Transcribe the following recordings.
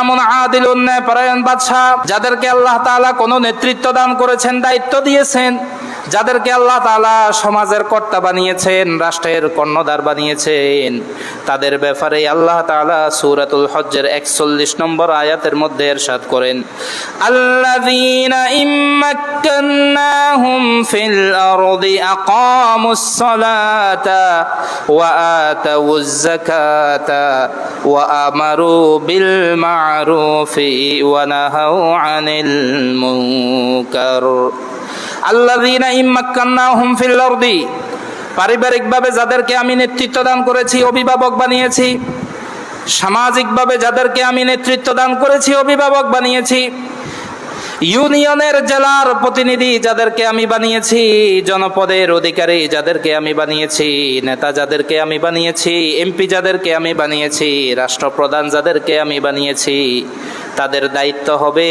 ইমামুন আদিলুন বাদশাহ যাদেরকে আল্লাহ তাআলা কোনো নেতৃত্ব দান করেছেন দায়িত্ব দিয়েছেন। যাদেরকে আল্লাহ তালা সমাজের কর্তা বানিয়েছেন, রাষ্ট্রের কর্ণধার বানিয়েছেন, তাদের ব্যাপারে আল্লাহ তাআলা সুরাতুল হজ্জের একচল্লিশ নম্বর আয়াতের মধ্যে এরশাদ করেন, আল্লাযীনা ইম্মাক্কান্নাহুম ফিল আরদি আকামুস সালাতা ওয়া আতাউজ যাকাতা ওয়া আমারু বিল মা'রুফি ওয়া ফিল আরদি। পারিবারিকভাবে যাদেরকে আমি নেতৃত্ব দান করেছি, অভিভাবক বানিয়েছি। সামাজিকভাবে যাদেরকে আমি নেতৃত্ব দান করেছি, অভিভাবক বানিয়েছি। ইউনিয়নের জেলার প্রতিনিধি যাদেরকে আমি বানিয়েছি, জনপদের অধিকারী যাদেরকে আমি বানিয়েছি, নেতা যাদেরকে আমি বানিয়েছি, এমপি যাদেরকে আমি বানিয়েছি, রাষ্ট্রপ্রধান যাদেরকে আমি বানিয়েছি তাদের দায়িত্ব হবে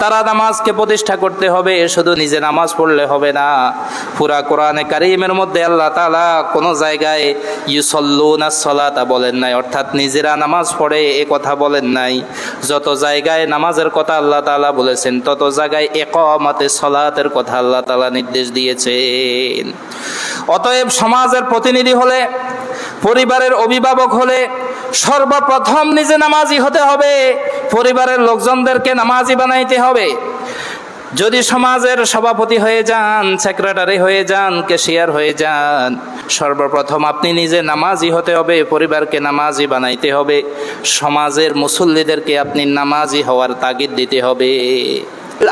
তারা নামাজকে প্রতিষ্ঠা করতে হবে, শুধু নিজে নামাজ পড়লে হবে না। পুরা কোরআনে কারিমের মধ্যে আল্লাহ তাআলা কোনো জায়গায় ইউসল্লুনা সলাতা বলেন নাই, অর্থাৎ নিজেরা নামাজ পড়ে এ কথা বলেন নাই। যত জায়গায় নামাজের কথা আল্লাহ তালা বলেছেন, তত জায়গায় একমাতে সলাতের কথা আল্লাহ তালা নির্দেশ দিয়েছেন। অতএব সমাজের প্রতিনিধি হলে পরিবারের অভিভাবক হলে সর্বপ্রথম নিজে নামাজি হতে হবে। পরিবারের লোকজনদেরকে নামাজি বানাইতে হবে। যদি সমাজের সভাপতি হয়ে যান, সেক্রেটারি হয়ে যান কেশিয়ার হয়ে যান, সর্বপ্রথম আপনি নিজে নামাজি হতে হবে, পরিবারকে নামাজি বানাইতে হবে। সমাজের মুসল্লিদেরকে আপনি নামাজি হওয়ার তাগিদ দিতে হবে।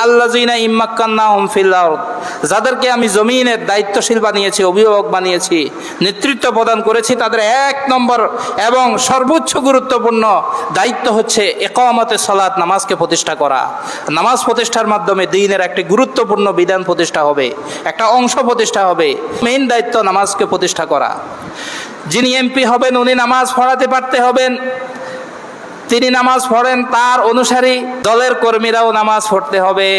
আল্লাজিনা ইম্মাক্কান্নাহুম ফিল আরদ, যাদেরকে আমি জমিনের দায়িত্বশীল বানিয়েছি, অভিভাবক বানিয়েছি, নেতৃত্ব প্রদান করেছি, তাদের এক নম্বর এবং সর্বোচ্চ গুরুত্বপূর্ণ দায়িত্ব হচ্ছে একামতে সলাৎ নামাজকে প্রতিষ্ঠা করা। নামাজ প্রতিষ্ঠার মাধ্যমে দিনের একটি গুরুত্বপূর্ণ বিধান প্রতিষ্ঠা হবে, একটা অংশ প্রতিষ্ঠা হবে, মেইন দায়িত্ব নামাজকে প্রতিষ্ঠা করা। যিনি এমপি হবেন, উনি নামাজ পড়াতে পারতে হবেন তিনি নামাজ পড়েন, তার অনুসারী দলের কর্মীরাও নামাজ পড়তে হবে,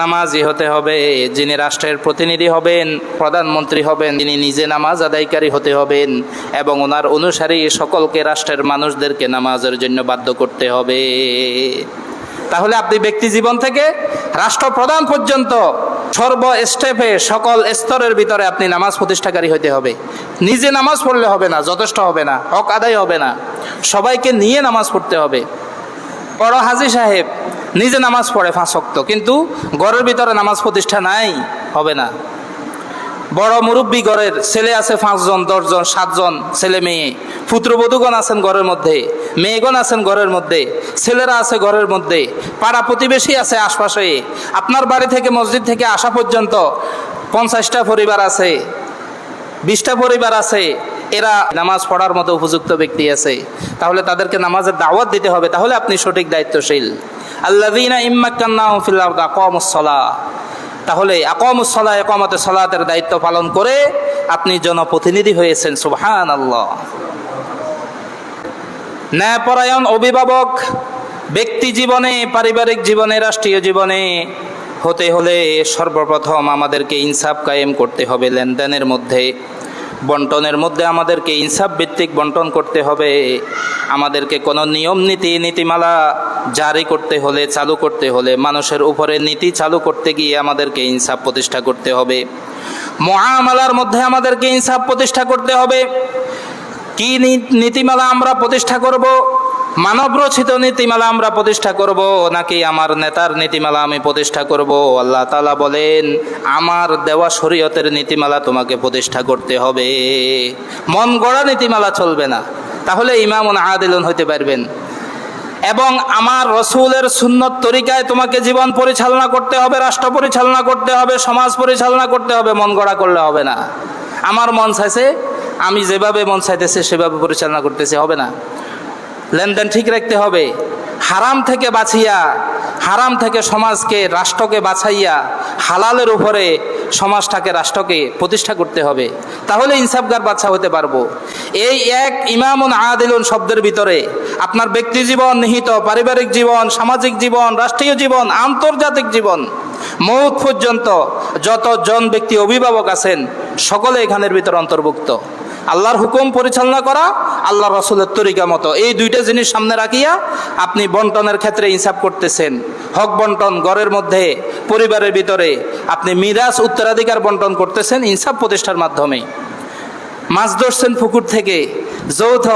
নামাজি হতে হবে, যিনি রাষ্ট্রের প্রতিনিধি হবেন, প্রধানমন্ত্রী হবেন, তিনি নিজে নামাজ আদায়কারী হতে হবেন এবং ওনার অনুসারী সকলকে রাষ্ট্রের মানুষদেরকে নামাজের জন্য বাধ্য করতে হবে। তাহলে আপনি ব্যক্তি জীবন থেকে রাষ্ট্রপ্রধান পর্যন্ত সর্ব স্টেপে সকল স্তরের ভিতরে আপনি নামাজ প্রতিষ্ঠাকারী হতে হবে। নিজে নামাজ পড়লে হবে না, যথেষ্ট হবে না, হক আদায় হবে না। সবাইকে নিয়ে নামাজ পড়তে হবে। বড় হাজি সাহেব নিজে নামাজ পড়ে ফাঁসক্ত কিন্তু ঘরের ভিতরে নামাজ প্রতিষ্ঠা নাই, হবে না। বড় মুরব্বী ঘরের ছেলে আছে পাঁচজন, দশজন, সাতজন ছেলে মেয়ে। পুত্রবধূগণ আছেন ঘরের মধ্যে, মেয়েগণ আছেন ঘরের মধ্যে, ছেলেরা আছে ঘরের মধ্যে, পাড়া প্রতিবেশী আছে আশপাশে। আপনার বাড়ি থেকে মসজিদ থেকে আসা পর্যন্ত পঞ্চাশটা পরিবার আছে, বিশটা পরিবার আছে এরা নামাজ পড়ার মতো উপযুক্ত ব্যক্তি আছে। তাহলে তাদেরকে নামাজের দাওয়াত দিতে হবে, তাহলে আপনি সঠিক দায়িত্বশীল। আল্লাযীনা ইম্মাক্কান্নাহুম ফিল আরদি আকামুস সালাহ। তাহলে আকমুসলা একমতে সলাতের দায়িত্ব পালন করে আপনি জনপ্রতিনিধি হয়েছেন সুবহান আল্লাহ ন্যায়পরায়ণ অভিভাবক ব্যক্তি জীবনে, পারিবারিক জীবনে, রাষ্ট্রীয় জীবনে হতে হলে সর্বপ্রথম আমাদেরকে ইনসাফ কায়েম করতে হবে, লেনদেনের মধ্যে। বন্টনের মধ্যে আমাদেরকে ইনসাফ ভিত্তিক বন্টন করতে হবে। আমাদেরকে কোনো নিয়ম, নীতি, নীতিমালা জারি করতে হলে, চালু করতে হলে, মানুষের উপরে নীতি চালু করতে গিয়ে আমাদেরকে ইনসাফ প্রতিষ্ঠা করতে হবে। মহামালার মধ্যে আমাদেরকে ইনসাফ প্রতিষ্ঠা করতে হবে। কি নীতিমালা আমরা প্রতিষ্ঠা করব? মানব রচিত নীতিমালা আমরা প্রতিষ্ঠা করব, নাকি আমার নেতার নীতিমালা আমি প্রতিষ্ঠা করব? আল্লাহ তালা বলেন, আমার দেওয়া শরীয়তের নীতিমালা তোমাকে প্রতিষ্ঠা করতে হবে। মন গড়া নীতিমালা চলবে না। তাহলে ইমামুন আদিলুন হতে পারবেন। এবং আমার রসুলের সুন্নত তরিকায় তোমাকে জীবন পরিচালনা করতে হবে, রাষ্ট্র পরিচালনা করতে হবে, সমাজ পরিচালনা করতে হবে, মন গড়া করলে হবে না। আমার মন চাইছে, আমি যেভাবে মন চাইতেছে সেভাবে পরিচালনা করতেছে, হবে না। লেনদেন ঠিক রাখতে হবে। হারাম থেকে বাঁচিয়া, হারাম থেকে সমাজকে, রাষ্ট্রকে বাছাইয়া হালালের উপরে সমাজটাকে, রাষ্ট্রকে প্রতিষ্ঠা করতে হবে। তাহলে ইনসাফগার বাচ্চা হতে পারব। এই এক ইমামুন আদিলুন শব্দের ভিতরে আপনার ব্যক্তি জীবন নিহিত, পারিবারিক জীবন, সামাজিক জীবন, রাষ্ট্রীয় জীবন, আন্তর্জাতিক জীবন, মৌত পর্যন্ত যতজন ব্যক্তি অভিভাবক আছেন, সকলে এখানের ভিতর অন্তর্ভুক্ত। আল্লাহর হুকুম পরিচালনা করা আল্লাহ রসুলের তরিকা মতো। এই দুইটা জিনিস সামনে রাখিয়া আপনি বন্টনের ক্ষেত্রে ইনসাফ করতেছেন। হক বন্টন ঘরের মধ্যে, পরিবারের ভিতরে আপনি মিরাজ উত্তরাধিকার বন্টন করতেছেন ইনসাফ প্রতিষ্ঠার মাধ্যমে। মাছ ধরছেন পুকুর থেকে, যৌথ,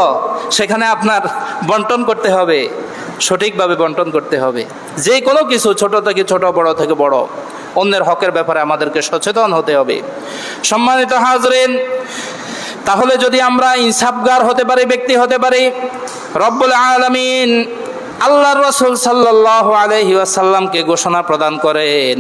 সেখানে আপনার বন্টন করতে হবে, সঠিকভাবে বন্টন করতে হবে। যে কোনো কিছু, ছোট থেকে ছোট, বড় থেকে বড়, অন্যের হকের ব্যাপারে আমাদেরকে সচেতন হতে হবে। সম্মানিত হাজরেন তাহলে যদি আমরা ইনসাফগার হতে পারি, ব্যক্তি হতে পারি, রব্বুল আলমিন আল্লাহ রসুল সাল্লাহ আলহি আসাল্লামকে ঘোষণা প্রদান করেন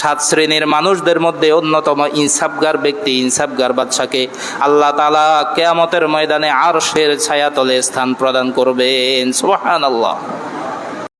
সাত শ্রেণির মানুষদের মধ্যে অন্যতম ইনসাফগার ব্যক্তি, ইনসাফগার বাদশাকে আল্লাহ তালা কেয়ামতের ময়দানে আর আরশের ছায়াতলে স্থান প্রদান করবেন। সুবহানাল্লাহ।